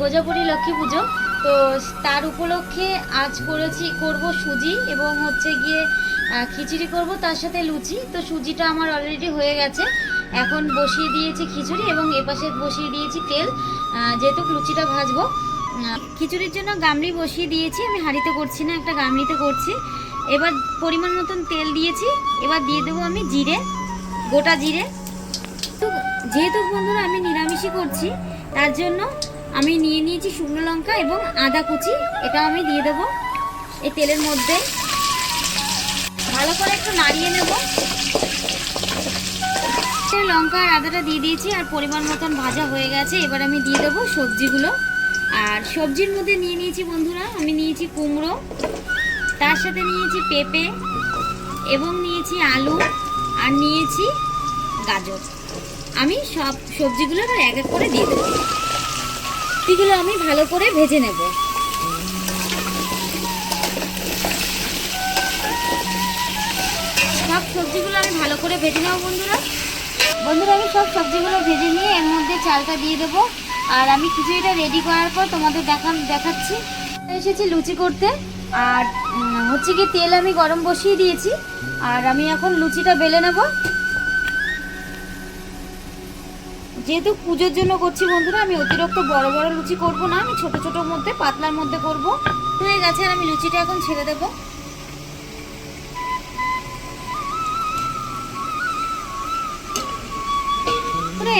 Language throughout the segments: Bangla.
গোজাপুরি লক্ষ্মী পুজো। তো তার উপলক্ষে আজ করেছি, করব সুজি এবং হচ্ছে গিয়ে খিচুড়ি করব, তার সাথে লুচি। তো সুজিটা আমার অলরেডি হয়ে গেছে। এখন বসিয়ে দিয়েছি খিচুড়ি এবং এপাশে বসিয়ে দিয়েছি তেল। যেহেতু লুচিটা ভাজবো। খিচুড়ির জন্য গামলি বসিয়ে দিয়েছি। আমি হাঁড়িতে করছি না, একটা গামলিতে করছি। এবার পরিমাণ মতন তেল দিয়েছি। এবার দিয়ে দেবো আমি জিরে, গোটা জিরে। তো যেহেতু বন্ধুরা আমি নিরামিষই করছি, তার জন্য আমি নিয়ে নিয়েছি শুকনো লঙ্কা এবং আদা কুচি। এটা আমি দিয়ে দেবো এই তেলের মধ্যে। ভালো করে একটু নাড়িয়ে নেব। লঙ্কা আর আদাটা দিয়ে দিয়েছি আর পরিমাণ মতন ভাজা হয়ে গেছে। এবার আমি দিয়ে দেবো সবজিগুলো। আর সবজির মধ্যে নিয়ে নিয়েছি বন্ধুরা, আমি নিয়েছি কুমড়ো, তার সাথে নিয়েছি পেঁপে এবং নিয়েছি আলু আর নিয়েছি গাজর। আমি সব সবজিগুলো এবার এক এক করে দিয়ে দেবো। সবজিগুলো আমি ভালো করে ভেজে নেব। সব সবজিগুলো আমি ভালো করে ভেজে নেব বন্ধুরা। বন্ধুরা, আমি সব সবজিগুলো ভেজে নিয়ে এর মধ্যে চালটা দিয়ে দেবো। আর আমি খিচুড়িটা রেডি করার পর তোমাদের দেখান দেখাচ্ছি। এসেছি লুচি করতে। আর হচ্ছে কি, তেল আমি গরম বসিয়ে দিয়েছি। আর আমি এখন লুচিটা বেলে নেব। যেহেতু পুজোর জন্য করছি বন্ধুরা, আমি অতিরিক্ত বড় বড় লুচি করব না, আমি ছোট ছোটোর মধ্যে, পাতলার মধ্যে করব। হয়ে গেছে, আর আমি লুচিটা এখন ছেড়ে দেবো।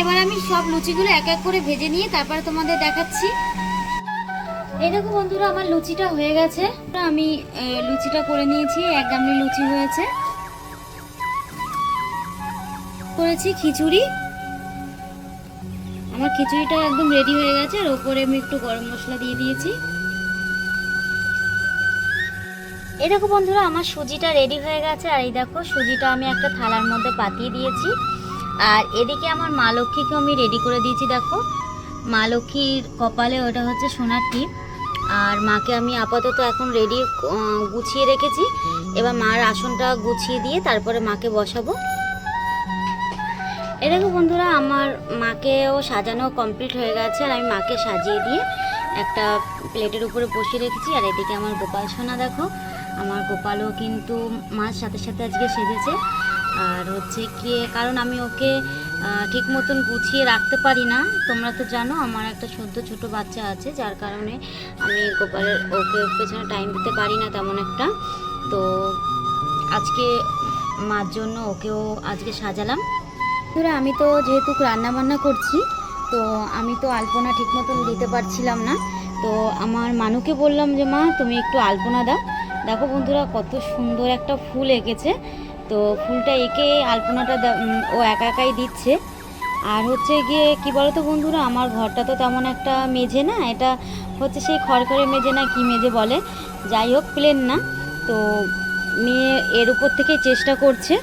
এবার আমি সব লুচিগুলো এক এক করে ভেজে নিয়ে তারপরে তোমাদের দেখাচ্ছি। এই দেখো বন্ধুরা, আমার লুচিটা হয়ে গেছে। আমি লুচিটা করে নিয়েছি, এক গামলি লুচি হয়েছে। করেছি খিচুড়ি। আমার খিচুড়িটা একদম রেডি হয়ে গেছে, আর ওপরে আমি একটু গরম মশলা দিয়ে দিয়েছি। এই দেখো বন্ধুরা, আমার সুজিটা রেডি হয়ে গেছে, আর এই দেখো সুজিটা আমি একটা থালার মধ্যে পাতিয়ে দিয়েছি। আর এদিকে আমার মা লক্ষ্মীকে আমি রেডি করে দিয়েছি, দেখো। মা লক্ষ্মীর কপালে ওটা হচ্ছে সোনার টিপ, আর মাকে আমি আপাতত এখন রেডি গুছিয়ে রেখেছি। এবার মার আসনটা গুছিয়ে দিয়ে তারপরে মাকে বসাবো। এই দেখো বন্ধুরা, আমার মাকেও সাজানো কমপ্লিট হয়ে গেছে আর আমি মাকে সাজিয়ে দিয়ে একটা প্লেটের উপরে বসিয়ে রেখেছি। আর এদিকে আমার গোপাল সোনা দেখো, আমার গোপালও কিন্তু মার সাথে সাথে আজকে সেজেছে। আর হচ্ছে কি, কারণ আমি ওকে ঠিক মতন গুছিয়ে রাখতে পারি না। তোমরা তো জানো, আমার একটা সদ্য ছোট বাচ্চা আছে, যার কারণে আমি গোপালের, ওকে পেছনে টাইম দিতে পারি না তেমন একটা। তো আজকে মার জন্য ওকেও আজকে সাজালাম। ধরে আমি তো যেহেতু রান্না বান্না করছি, তো আমি তো আলপনা ঠিক মতন দিতে পারছিলাম না। তো আমার মানুকে বললাম যে, মা, তুমি একটু আলপনা দাও। দেখো বন্ধুরা, কত সুন্দর একটা ফুল এঁকেছে। তো ফুলটা এঁকে আলপনাটা ও একা একাই দিচ্ছে। আর হচ্ছে গিয়ে, কি বলতো বন্ধুরা, আমার ঘরটা তো তেমন একটা মেঝে না, এটা হচ্ছে সেই খড়খড়ে মেঝে না কি মেঝে বলে। যাই হোক প্লেন না। তো মেয়ে এর উপর থেকে চেষ্টা করছে।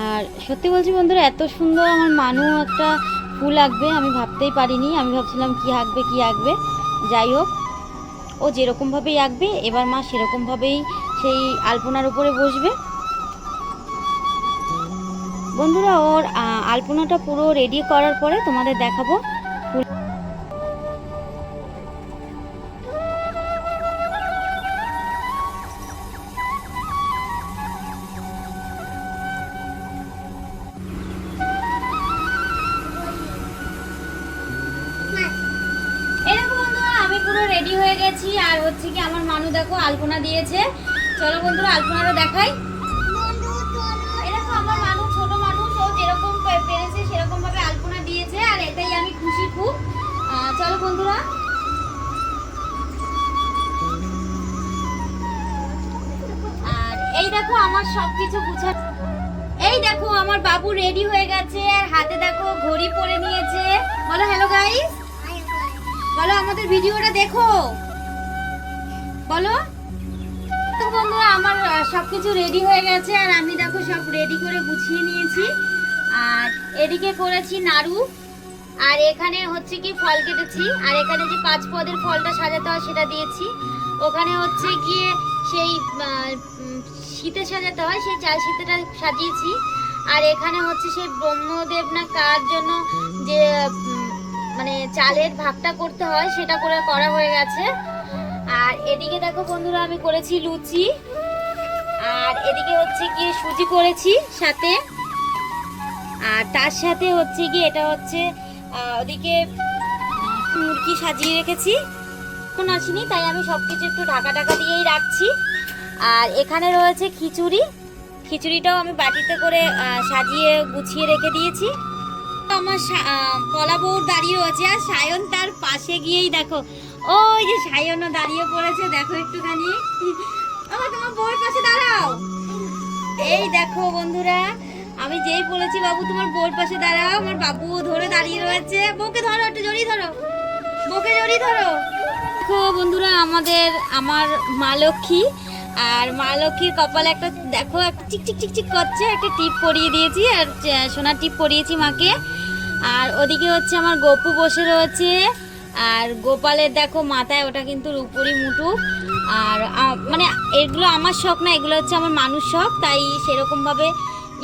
আর সত্যি বলছি বন্ধুরা, এত সুন্দর আমার মানু একটা ফুল আঁকবে, আমি ভাবতেই পারিনি। আমি ভাবছিলাম কি আঁকবে কি আঁকবে। যাই হোক, ও যেরকমভাবেই আঁকবে, এবার মা সেরকমভাবেই সেই আলপনার উপরে বসবে। বন্ধুরা, ওর আলপনাটা পুরো রেডি করার পরে তোমাদের দেখাবো। ফুল রেডি হয়ে গেছি। আর হচ্ছে কি আমার মানু দেখো আলপনা দিয়েছে। চলো বন্ধুরা, আলপনাটা দেখাই। আমার মানুষ ছোট যেরকম পেরেছে সেরকম ভাবে আলপনা দিয়েছে, আর এটাই আমি খুশি খুব। বন্ধুরা। এই দেখো আমার সবকিছু গুছা এই দেখো আমার বাবু রেডি হয়ে গেছে, আর হাতে দেখো ঘড়ি পরে নিয়েছে। বলো হ্যালো গাইস বলো আমাদের ভিডিওটা দেখো। বলো। তো বন্ধুরা আমার আহ, সবকিছু রেডি হয়ে গেছে আর আমি দেখো সব রেডি করে গুছিয়ে নিয়েছি। আর এদিকে করেছি নাড়ু আর এখানে হচ্ছে কি ফল কেটেছি আর এখানে যে পাঁচ পদের ফলটা সাজাতে হয় সেটা দিয়েছি। ওখানে হচ্ছে গিয়ে সেই শীতে সাজাতে হয় সেই চাল শীতেটা সাজিয়েছি। আর এখানে হচ্ছে সেই ব্রহ্মদেব না কার জন্য যে মানে চালের ভাগটা করতে হয়, সেটা করে করা হয়ে গেছে। আর এদিকে দেখো বন্ধুরা, আমি করেছি লুচি। আর এদিকে হচ্ছে গিয়ে সুজি করেছি সাথে। আর তার সাথে হচ্ছে গিয়ে এটা হচ্ছে ওদিকে মুরগি সাজিয়ে রেখেছি। এখন আসিনি, তাই আমি সব কিছু একটু ঢাকা ঢাকা দিয়েই রাখছি। আর এখানে রয়েছে খিচুড়ি। খিচুড়িটাও আমি বাটিতে করে সাজিয়ে গুছিয়ে রেখে দিয়েছি। আমার কলা বউর দাঁড়িয়ে রয়েছে, আর সায়ন তার পাশে গিয়েই দেখো। ওই যে সায়নও দাঁড়িয়ে পড়েছে, দেখো একটুখানি। আমার তোমার বউর পাশে দাঁড়াও। এই দেখো বন্ধুরা, আমি যেই বলেছি, বাবু, তোমার বউর পাশে দাঁড়াও। আমার বাবু ধরে দাঁড়িয়ে রয়েছে। বউকে ধরো, একটু জড়িয়ে ধরো। বউকে জড়িয়ে ধরো। দেখো বন্ধুরা, আমাদের, আমার মা লক্ষ্মী, আর মা লক্ষ্মীর কপালে একটা, দেখো, একটা চিক চিক চিক চিক করছে। একটা টিপ পরিয়ে দিয়েছি, আর সোনার টিপ পরিয়েছি মাকে। আর ওদিকে হচ্ছে আমার গপু বসে রয়েছে। আর গোপালের দেখো মাথায়, ওটা কিন্তু রুপুরি মুটু আর মানে এগুলো আমার শখ না, এগুলো হচ্ছে আমার মানুষ শখ, তাই সেরকমভাবে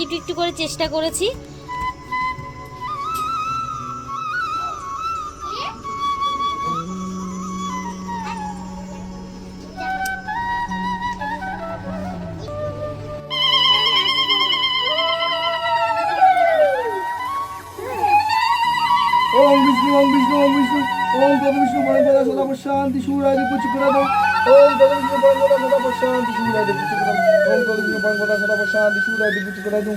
একটু একটু করে চেষ্টা করেছি। পদ সদা প্রশান্তি সুরাজ পুচুকরা দাও। ওম তদ বিষ্ণু পরম পদ সদা প্রশান্তি সুরাজ পুচুকরা দাও। ওম তদ বিষ্ণু পরম পদ সদা প্রশান্তি সুরাজ পুচুকরা দাও।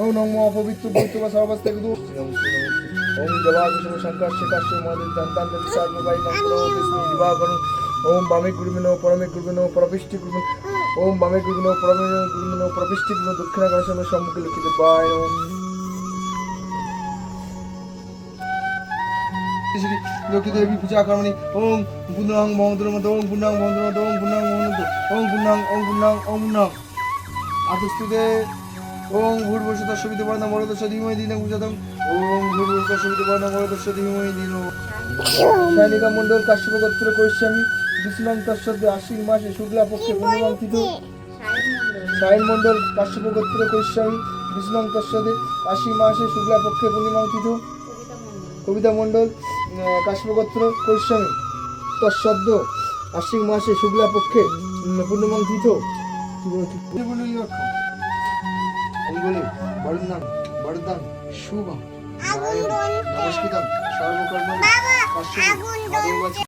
ওম নমো অপবিত্র পবিত্র বা সর্বস্তে বিদু ওম জবা বিষ্ণু শঙ্কর শেখার শে মদিন তন্তান সার্ব বাই মন্ত্র বিষ্ণু দিবা করুন। ওম বামে গুরুবিনো পরমে গুরুবিনো পরবিষ্টি গুরুবিনো ওম বামে গুরুবিনো পরমে গুরুবিনো পরবিষ্টি গুরুবিনো শ্রী লক্ষ্মী দেবী পূজা কর্মণি ওম পুণ্যাং মহন্ত্র মত ওম পুণ্যাং মহন্ত্র মত মহন্ত্র ওম পুণ্যাং ওম পুণ্যাং ওম পুণ্যাং আতস্তুতে সবিত বর্ণ মরদস্য ধীমহি দিন পূজাতম। ওম ভূর্ভুষত সবিত বর্ণ ধীমহি দিন। সৈনিকা মণ্ডল কাশ্যপ গোত্র কৈশ্যামি বিষ্ণং তস্যদ্য আশ্বিন মাসে শুক্লা পক্ষে তিথি সাইন মণ্ডল। কাশ্যপ গোত্র কৈশ্যামি বিষ্ণং তস্যদে আশ্বিন মাসে শুক্লা পক্ষে পূর্ণিমাং তিথি কবিতা মণ্ডল কাশ্মগোত্র পরিশ্রমী তৎসদ্য আশ্বিক মাসে শুক্লা পক্ষে পূর্ণমান তীর্থ অঙ্গলে বরদান বরদান শুভ নমস্কৃতম। সর্বকর্ম